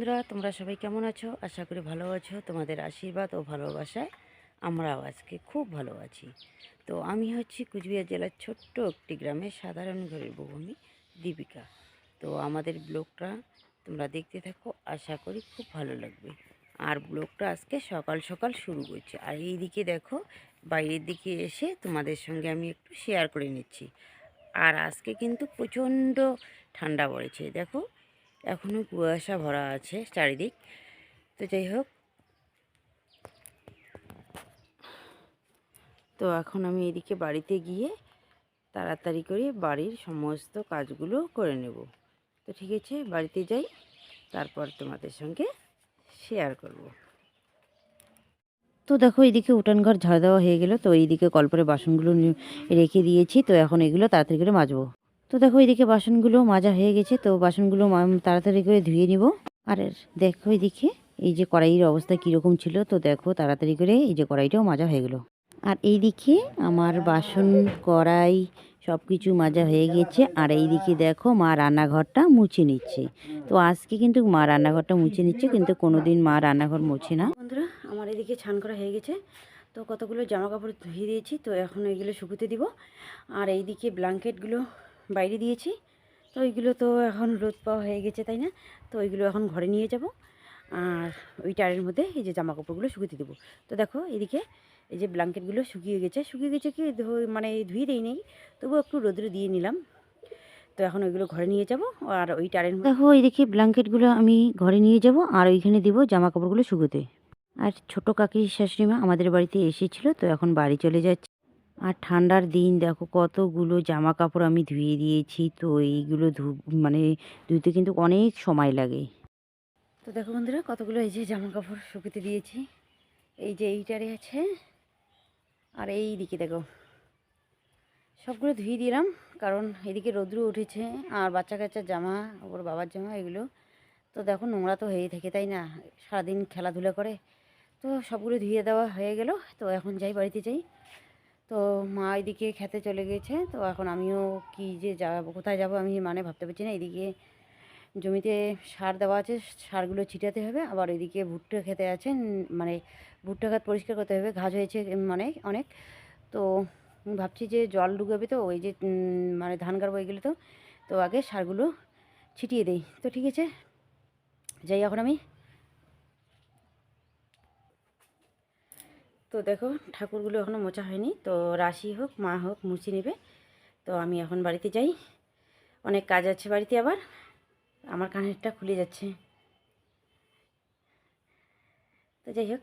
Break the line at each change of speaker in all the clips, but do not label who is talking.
বন্ধুরা, তোমরা সবাই কেমন আছো? আশা করি ভালো আছো। তোমাদের আশীর্বাদ ও ভালোবাসায় আমরাও আজকে খুব ভালো আছি। তো আমি হচ্ছি কুচবিহার জেলার ছোট্ট একটি গ্রামের সাধারণ ঘরের বউ আমি দীপিকা। তো আমাদের ব্লগটা তোমরা দেখতে থাকো, আশা করি খুব ভালো লাগবে। আর ব্লগটা আজকে সকাল সকাল শুরু করছি। আর এই দিকে দেখো, বাইরের দিকে এসে তোমাদের সঙ্গে আমি একটু শেয়ার করে নিচ্ছি। আর আজকে কিন্তু প্রচণ্ড ঠান্ডা পড়েছে। দেখো এখনও কুয়াশা ভরা আছে চারিদিক। তো যাই হোক। তো এখন আমি এদিকে বাড়িতে গিয়ে তাড়াতাড়ি করে বাড়ির সমস্ত কাজগুলো করে নেব। তো ঠিক আছে, বাড়িতে যাই, তারপর তোমাদের সঙ্গে শেয়ার করব। তো দেখো এইদিকে উঠান ঘর ঝাড় দেওয়া হয়ে গেল। তো এইদিকে কল্পরে বাসনগুলো রেখে দিয়েছি। তো এখন এগুলো তাড়াতাড়ি করে মাজবো। তো দেখো এইদিকে বাসনগুলো মাজা হয়ে গেছে, তো বাসনগুলো তাড়াতাড়ি করে ধুয়ে নিব। আর দেখো এইদিকে এই যে কড়াইয়ের অবস্থা কীরকম ছিল, তো দেখো তাড়াতাড়ি করে এই যে কড়াইটাও মাজা হয়ে গেলো। আর এই দিকে আমার বাসন, কড়াই সব কিছু মাজা হয়ে গেছে, আর এই দিকে দেখো মা রান্নাঘরটা মুছে নিচ্ছে। তো আজকে কিন্তু মা রান্নাঘরটা মুছে নিচ্ছে, কিন্তু কোনোদিন মা রান্নাঘর মুছে না। বন্ধুরা, আমার এদিকে ছান করা হয়ে গেছে, তো কতগুলো জামা কাপড় ধুয়ে দিয়েছি, তো এখন এইগুলো শুকুতে দিব। আর এইদিকে ব্ল্যাঙ্কেটগুলো বাইরে দিয়েছি। তো ওইগুলো তো এখন রোদ পাওয়া হয়ে গেছে, তাই না? তো ওইগুলো এখন ঘরে নিয়ে যাব। আর ওই টারের মধ্যে এই যে জামা কাপড়গুলো শুকিয়ে দেবো। তো দেখো এদিকে এই যে ব্ল্যাঙ্কেটগুলো শুকিয়ে গেছে। শুকিয়ে গেছে কি? মানে ধুয়ে দিই নেই। তবুও একটু রোদ্রে দিয়ে নিলাম। তো এখন ওইগুলো ঘরে নিয়ে যাব। আর ওই টারের দেখো এইদিকে ব্ল্যাঙ্কেটগুলো আমি ঘরে নিয়ে যাব। আর ওইখানে দেবো জামা কাপড়গুলো শুকোতে। আর ছোট কাকি শাশুড়িমা আমাদের বাড়িতে এসেছিল, তো এখন বাড়ি চলে যাচ্ছে। আর ঠান্ডার দিন দেখো কতগুলো জামা কাপড় আমি ধুয়ে দিয়েছি, তো এইগুলো ধু মানে ধুতে কিন্তু অনেক সময় লাগে। তো দেখো বন্ধুরা কতগুলো এই যে জামা কাপড় শুকোতে দিয়েছি, এই যে এইটারে আছে, আর এই দিকে দেখো। সবগুলো ধুয়ে দিলাম, কারণ এদিকে রৌদ্র উঠেছে, আর বাচ্চা কাচ্চার জামা ওর বাবার জামা, এগুলো। তো দেখো নোংরা তো হয়ে থাকে, তাই না? সারাদিন খেলাধুলা করে। তো সবগুলো ধুয়ে দেওয়া হয়ে গেল, তো এখন যাই বাড়িতে যাই। তো মা এদিকে খেতে চলে গেছে। তো এখন আমিও কি যে যাব, কোথায় যাব আমি মানে ভাবতে পারছি না। এদিকে জমিতে সার দেওয়া আছে, সারগুলো ছিটাতে হবে। আবার এদিকে ভুট্টা খেতে আছে মানে ভুট্টা খাত পরিষ্কার করতে হবে। ঘাস হয়েছে মানে অনেক। তো ভাবছি যে জল ঢুকাবে তো, ওই যে মানে ধান গাড়বো এগুলো তো। তো আগে সারগুলো ছিটিয়ে দেই। তো ঠিক আছে, যাই এখন আমি। তো দেখো, ঠাকুরগুলো এখনও মোছা হয়নি। তো রাশি হোক, মা হোক, মুছে নেবে। তো আমি এখন বাড়িতে যাই। অনেক কাজ আছে বাড়িতে আবার। আমার কানেরটা খুলে যাচ্ছে। তো যাই হোক।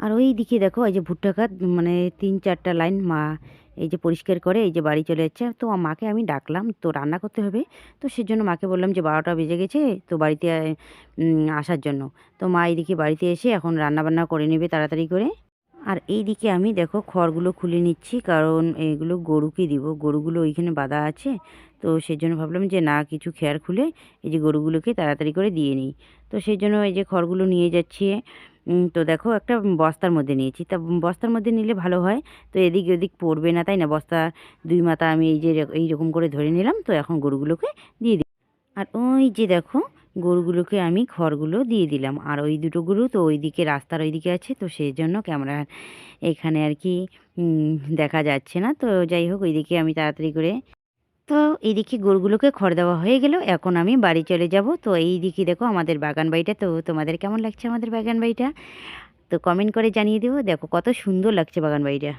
আর ওই দিকে দেখো, এই যে ভুট্টা খাত মানে তিন চারটা লাইন মা এই যে পরিষ্কার করে, এই যে বাড়ি চলে যাচ্ছে। তো মাকে আমি ডাকলাম, তো রান্না করতে হবে। তো সেজন্য মাকে বললাম যে বারোটা বেজে গেছে, তো বাড়িতে আসার জন্য। তো মা এইদিকে বাড়িতে এসে এখন রান্না বান্না করে নেবে তাড়াতাড়ি করে। আর এই দিকে আমি দেখো খড়গুলো খুলে নিচ্ছি, কারণ এগুলো গরুকে দিব। গরুগুলো ওইখানে বাঁধা আছে, তো সেই জন্য ভাবলাম যে না, কিছু খেয়ার খুলে এই যে গরুগুলোকে তাড়াতাড়ি করে দিয়ে নিই। তো সেই জন্য এই যে খড়গুলো নিয়ে যাচ্ছি তো দেখো একটা বস্তার মধ্যে নিয়েছি। তা বস্তার মধ্যে নিলে ভালো হয়, তো এদিক ওদিক পড়বে না, তাই না? বস্তা দুই মাথা আমি এই যে এইরকম করে ধরে নিলাম, তো এখন গরুগুলোকে দিয়ে দিই। আর ওই যে দেখো গরুগুলোকে আমি খড়গুলো দিয়ে দিলাম। আর ওই দুটো গরু তো ওইদিকে, রাস্তার ওইদিকে আছে, তো সেই জন্য ক্যামেরা এখানে আর কি দেখা যাচ্ছে না। তো যাই হোক, ওইদিকে আমি তাড়াতাড়ি করে, তো এইদিকে গরুগুলোকে খড় দেওয়া হয়ে গেল। এখন আমি বাড়ি চলে যাব। তো এই দিকে দেখো আমাদের বাগান বাড়িটা। তো তোমাদের কেমন লাগছে আমাদের বাগান বাড়িটা? তো কমেন্ট করে জানিয়ে দেবো দেখো কত সুন্দর লাগছে বাগান বাড়িটা।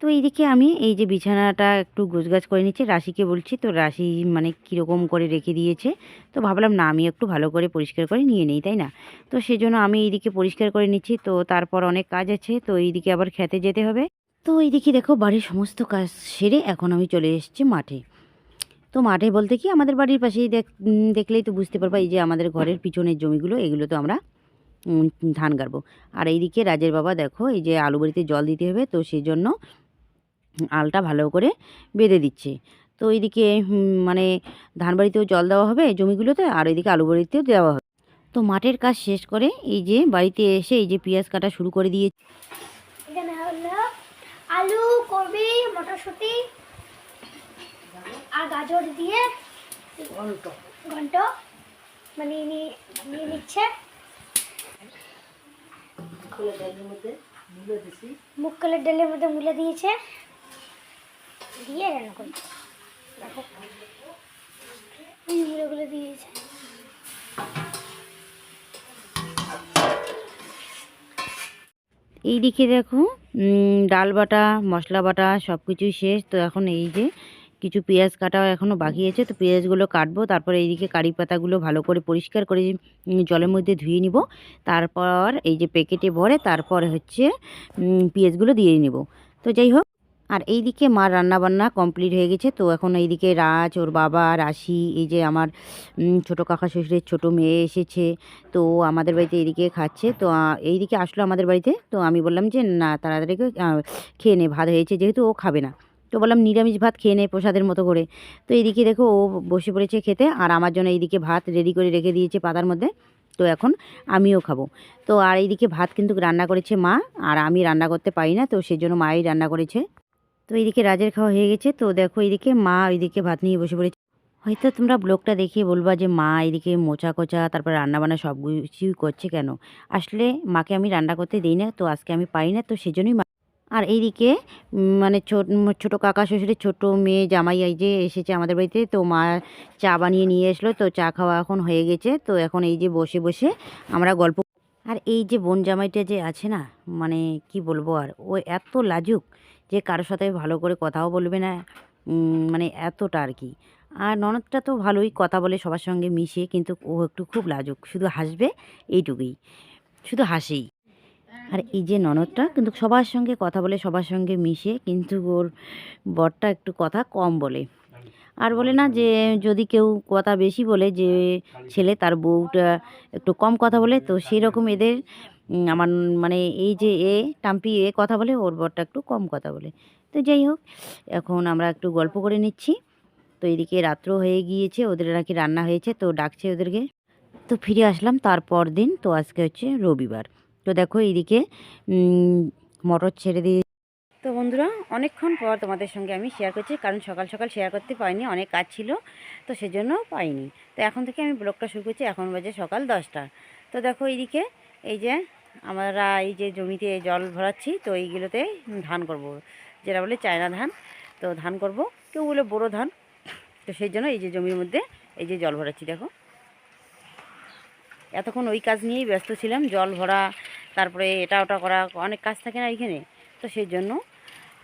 তো এইদিকে আমি এই যে বিছানাটা একটু গোছগাছ করে নিচ্ছি, রাশিকে বলছি, তো রাশি মানে কীরকম করে রেখে দিয়েছে, তো ভাবলাম না আমি একটু ভালো করে পরিষ্কার করে নিয়ে নিই, তাই না? তো সেজন্য আমি এইদিকে পরিষ্কার করে নিচ্ছি, তো তারপর অনেক কাজ আছে, তো এইদিকে আবার খেতে যেতে হবে। তো এইদিকে দেখো বাড়ির সমস্ত কাজ সেরে এখন আমি চলে এসেছি মাঠে। তো মাঠে বলতে কি আমাদের বাড়ির পাশেই দেখ দেখলেই তো বুঝতে পারবা, এই যে আমাদের ঘরের পিছনের জমিগুলো, এগুলো তো আমরা ধান গাড়বো। আর এইদিকে রাজের বাবা দেখো এই যে আলু বাড়িতে জল দিতে হবে, তো সেই জন্য আলটা ভালো করে বেঁধে দিচ্ছে। তো এইদিকে মানে ধান বাড়িতেও জল দেওয়া হবে জমিগুলোতে আর এইদিকে আলু বাড়িতেও দেওয়া হবে। তো মাঠের কাজ শেষ করে এই যে বাড়িতে এসে এই যে পেঁয়াজ কাটা শুরু করে দিয়ে
এখানে হলো আলু কবি মটরশুঁটি আর গাজর দিয়ে ঘন্ট। বানিয়ে নিয়ে নিয়ে নিচ্ছে। মুগ কলের ডালের মধ্যে মুলে দিয়েছে। দিয়ে রান্না করছে দেখো। এই দিয়েছে।
এই দিকে দেখো ডাল বাটা, মশলা বাটা সব কিছুই শেষ। তো এখন এই যে কিছু পেঁয়াজ কাটা এখনও বাকি আছে। তো পেঁয়াজগুলো কাটবো, তারপরে এইদিকে কারি পাতাগুলো ভালো করে পরিষ্কার করে জলের মধ্যে ধুয়ে নিব। তারপর এই যে প্যাকেটে ভরে তারপর হচ্ছে পেঁয়াজগুলো দিয়ে নিব। তো যাই হোক আর এইদিকে মার রান্না বান্না কমপ্লিট হয়ে গেছে। তো এখন এইদিকে রাজ, ওর বাবা, রাশি, এই যে আমার ছোটো কাকা শ্বশুরের ছোটো মেয়ে এসেছে। তো আমাদের বাড়িতে এইদিকে খাচ্ছে। তো এইদিকে আসলো আমাদের বাড়িতে। তো আমি বললাম যে, না, তাড়াতাড়ি খেয়ে নে, ভাত হয়েছে যেহেতু ও খাবে না। তো বললাম, নিরামিষ ভাত খেয়ে নে প্রসাদের মতো করে। তো এইদিকে দেখো ও বসে পড়েছে খেতে আর আমার জন্য এইদিকে ভাত রেডি করে রেখে দিয়েছে পাতার মধ্যে। তো এখন আমিও খাব। তো আর এইদিকে ভাত কিন্তু রান্না করেছে মা আর আমি রান্না করতে পারি না। তো সেই জন্য মাই রান্না করেছে। তো এইদিকে রাজের খাওয়া হয়ে গেছে। তো দেখো এইদিকে মা ওইদিকে ভাত নিয়ে বসে পড়েছে। হয়তো তোমরা ব্লগটা দেখে বলবা যে মা এদিকে মোচা কোচা তারপর রান্না বান্না সব কিছুই করছে কেন? আসলে মাকে আমি রান্না করতে দিই না, তো আজকে আমি পাই না, তো সেজন্যই আর এইদিকে মানে ছোট ছোটো কাকা শ্বশুরের ছোটো মেয়ে জামাই এই যে এসেছে আমাদের বাড়িতে, তো মা চা বানিয়ে নিয়ে এসলো, তো চা খাওয়া এখন হয়ে গেছে। তো এখন এই যে বসে বসে আমরা গল্প আর এই যে বোন জামাইটা যে আছে না মানে কি বলব আর, ও এত লাজুক। যে কারোর সাথে ভালো করে কথাও বলবে না মানে এতটা আর কি। আর ননদটা তো ভালোই কথা বলে সবার সঙ্গে মিশে, কিন্তু ও একটু খুব লাজুক। শুধু হাসবে এইটুকুই, শুধু হাসেই। আর এই যে ননদটা কিন্তু সবার সঙ্গে কথা বলে, সবার সঙ্গে মিশে, কিন্তু ওর বরটা একটু কথা কম বলে। আর বলে না যে, যদি কেউ কথা বেশি বলে যে ছেলে, তার বউটা একটু কম কথা বলে, তো সেই রকম এদের আমার মানে এই যে এ টাম্পি এ কথা বলে ওর বরটা একটু কম কথা বলে। তো যাই হোক এখন আমরা একটু গল্প করে নিচ্ছি। তো এদিকে রাত্র হয়ে গিয়েছে ওদের নাকি রান্না হয়েছে তো ডাকছে ওদেরকে। তো ফিরে আসলাম তারপর দিন তো আজকে হচ্ছে রবিবার। তো দেখো এইদিকে উম, মটর ছেড়ে দিয়ে তো বন্ধুরা অনেকক্ষণ পর তোমাদের সঙ্গে আমি শেয়ার করছি কারণ সকাল সকাল শেয়ার করতে পারিনি অনেক কাজ ছিল তো সেজন্য পাইনি তো এখন থেকে আমি ব্লগটা শুরু করছি এখন বাজে সকাল দশটা। তো দেখো এইদিকে এই যে আমরা এই যে জমিতে জল ভরাচ্ছি, তো এইগুলোতে ধান করব। যেটা বলে চায়না ধান, তো ধান করব। কেউ বলে বড়ো ধান। তো সেই জন্য এই যে জমির মধ্যে এই যে জল ভরাচ্ছি, দেখো। এতক্ষণ ওই কাজ নিয়েই ব্যস্ত ছিলাম, জল ভরা, তারপরে এটা ওটা করা, অনেক কাজ থাকে না এইখানে। তো সেই জন্য,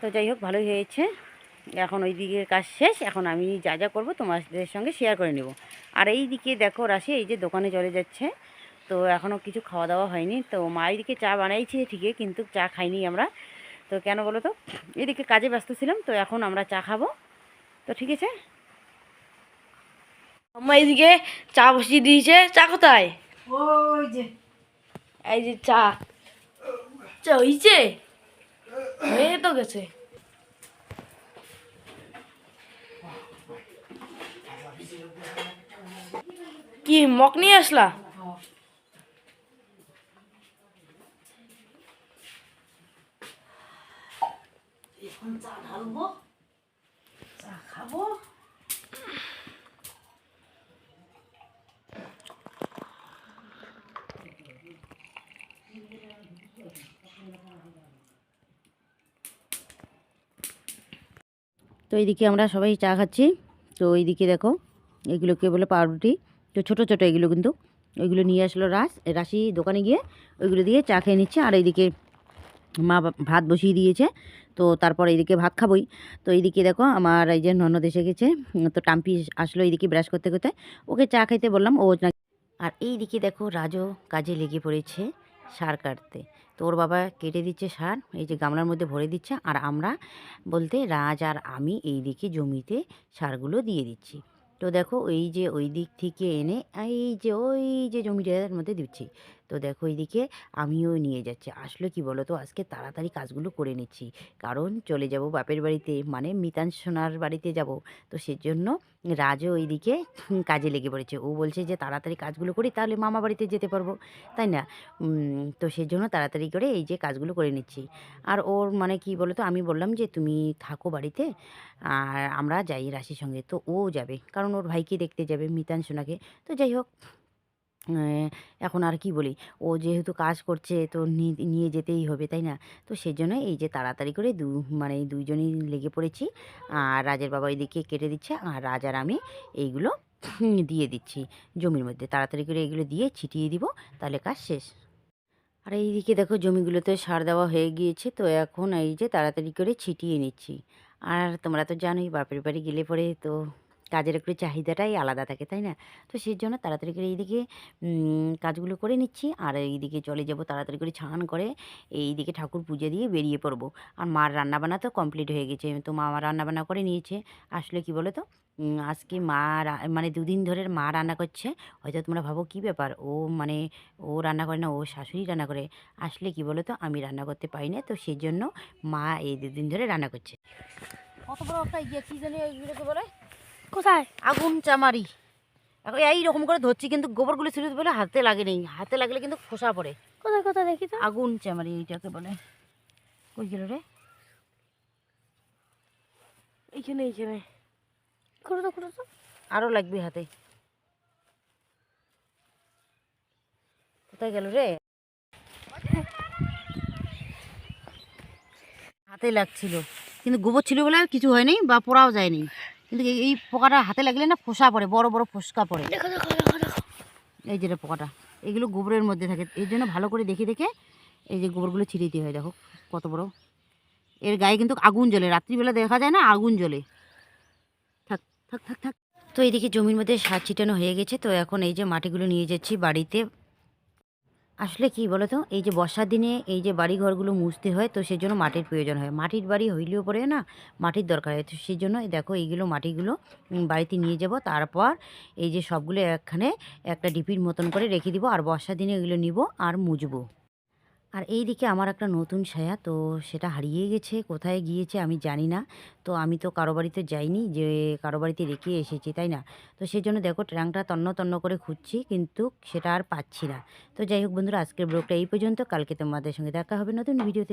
তো যাই হোক, ভালোই হয়েছে। এখন ওই দিকের কাজ শেষ। এখন আমি যা যা করব তোমাদের সঙ্গে শেয়ার করে নেব। আর এই দিকে দেখো, রাশি, এই যে দোকানে চলে যাচ্ছে। তো এখনও কিছু খাওয়া দাওয়া হয়নি। তো মা এইদিকে চা বানাইছে ঠিকই কিন্তু চা খাইনি আমরা। তো কেন বলো তো? এদিকে কাজে ব্যস্ত ছিলাম তো এখন আমরা চা খাব। তো ঠিক আছে?
আম্মা এইদিকে চা বসিয়ে দিয়েছে। চা কোথায়?
ওই যে।
এই যে চা। চা হয়েছে হয়ে তো গেছে। কি মগ নিয়ে আসলা?
এখন চা ঢালবো চা খাব
তো এইদিকে আমরা সবাই চা খাচ্ছি। তো এইদিকে দেখো, এগুলোকে বলে পাউরুটি। তো ছোটো ছোটো এগুলো কিন্তু। ওইগুলো নিয়ে আসলো রাস, রাশি দোকানে গিয়ে ওইগুলো দিয়ে চা খেয়ে নিচ্ছে। আর এইদিকে মা ভাত বসিয়ে দিয়েছে। তো তারপর এইদিকে ভাত খাবই। তো এইদিকে দেখো আমার এই যে ননদ এসে গেছে। তো টাম্পি আসলো এইদিকে ব্রাশ করতে করতে। ওকে চা খাইতে বললাম, ও আর এইদিকে দেখো রাজও কাজে লেগে পড়েছে সার কাটতে। তো ওর বাবা কেটে দিচ্ছে সার, এই যে গামলার মধ্যে ভরে দিচ্ছে। আর আমরা বলতে রাজ আর আমি এই দিকে জমিতে সারগুলো দিয়ে দিচ্ছি। তো দেখো এই যে ওই দিক থেকে এনে এই যে ওই যে জমিটার মধ্যে দিচ্ছি। তো দেখো এইদিকে আমিও নিয়ে যাচ্ছি। আসলে কি বলো তো আজকে তাড়াতাড়ি কাজগুলো করে নিচ্ছি। কারণ চলে যাব বাপের বাড়িতে মানে মিতান সোনার বাড়িতে যাব। তো সেজন্য রাজও ওইদিকে কাজে লেগে পড়েছে। ও বলছে যে তাড়াতাড়ি কাজগুলো করি, তাহলে মামা বাড়িতে যেতে পারব। তাই না? তো সেজন্য তাড়াতাড়ি করে এই যে কাজগুলো করে নিচ্ছি। আর ওর মানে কি বলো তো আমি বললাম যে, তুমি থাকো বাড়িতে, আর আমরা যাই রাশির সঙ্গে। তো ও যাবে। কারণ ওর ভাইকে দেখতে যাবে, মিতান সোনাকে। তো যাই হোক এখন আর কি বলি? ও যেহেতু কাজ করছে, তো নিয়ে যেতেই হবে, তাই না? তো সেই জন্য এই যে তাড়াতাড়ি করে দু মানে দুইজনই লেগে পড়েছি। আর রাজের বাবা এদিকে কেটে দিচ্ছে, আর রাজার আমি এইগুলো দিয়ে দিচ্ছি। জমির মধ্যে তাড়াতাড়ি করে এগুলো দিয়ে ছিটিয়ে দিব, তাহলে কাজ শেষ। আর এইদিকে দেখো জমিগুলোতে সার দেওয়া হয়ে গিয়েছে, তো এখন এই যে তাড়াতাড়ি করে ছিটিয়ে নিচ্ছি। আর তোমরা তো জানোই বাপের বাড়ি গেলে পরে তো কাজের একটু চাহিদাটাই আলাদা থাকে, তাই না? তো সেই জন্য তাড়াতাড়ি করে এইদিকে কাজগুলো করে নিচ্ছি। আর এইদিকে চলে যাব, তাড়াতাড়ি করে ছান করে এইদিকে ঠাকুর পুজো দিয়ে বেরিয়ে পড়ব। আর মার রান্নাবান্না তো কমপ্লিট হয়ে গেছে। তো মা আমার রান্নাবান্না করে নিয়েছে। আসলে কি বলো তো আজকে মা মানে দুদিন ধরে মা রান্না করছে। হয়তো তোমরা ভাবো, কি ব্যাপার? ও মানে ও রান্না করে না, ও শাশুড়ি রান্না করে। আসলে কি বলো তো আমি রান্না করতে পারি না। তো সেই জন্য মা এই দুদিন ধরে রান্না করছে। কত বড় একটা ইয়ে কি জানি বলে?
কোথায়?
আগুন চামারি। এখন এই রকম করে ধরছি কিন্তু গোবরগুলো ছিল বলে হাতে লাগে নেই। হাতে লাগলে কিন্তু খোসা পড়ে।
কোথায় কোথায় দেখি তো?
আগুন চামারি এইটাকে বলে। কই গেল রে?
এইখানে এইখানে।
করো তো করো তো।
আরও লাগবে হাতে। কোথায় গেল রে? হাতে লাগছিল। কিন্তু গোবর ছিল বলে আর কিছু হয়নি বা পোড়াও যায়নি। কিন্তু এই- এই পোকাটা হাতে লাগলে না ফোসা পড়ে বড় বড় ফোসকা পড়ে। এই যে পোকাটা এগুলো গোবরের মধ্যে থাকে। এই জন্য ভালো করে দেখে দেখে এই যে গোবরগুলো ছিটিয়ে দিতে হয় দেখো কত বড়। এর গায়ে কিন্তু আগুন জ্বলে রাত্রিবেলা দেখা যায় না আগুন জ্বলে। থাক থাক থাক থাক। তো এইদিকে জমির মধ্যে সার ছিটানো হয়ে গেছে তো এখন এই যে মাটিগুলো নিয়ে যাচ্ছি বাড়িতে। আসলে কি বলো তো এই যে বর্ষার দিনে এই যে বাড়ি ঘরগুলো মুছতে হয়, তো সেই জন্য মাটির প্রয়োজন হয়। মাটির বাড়ি হইলেও পরে না মাটির দরকার হয়। তো সেই জন্য দেখো এইগুলো মাটিগুলো বাড়িতে নিয়ে যাব। তারপর এই যে সবগুলো একখানে একটা ডিপির মতন করে রেখে দিব। আর বর্ষার দিনে এগুলো নিব আর মুজবো আর এই দিকে আমার একটা নতুন ছায়া, তো সেটা হারিয়ে গেছে, কোথায় গিয়েছে আমি জানি না। তো আমি তো কারও বাড়িতে যাইনি, যে কারও বাড়িতে রেখে এসেছি, তাই না? তো সেই জন্য দেখো ট্রাংটা তন্ন তন্ন করে খুঁজছি, কিন্তু সেটা আর পাচ্ছি না। তো যাই হোক বন্ধুরা, আজকের ব্লগটা এই পর্যন্ত। কালকে তোমাদের সঙ্গে দেখা হবে নতুন ভিডিওতে।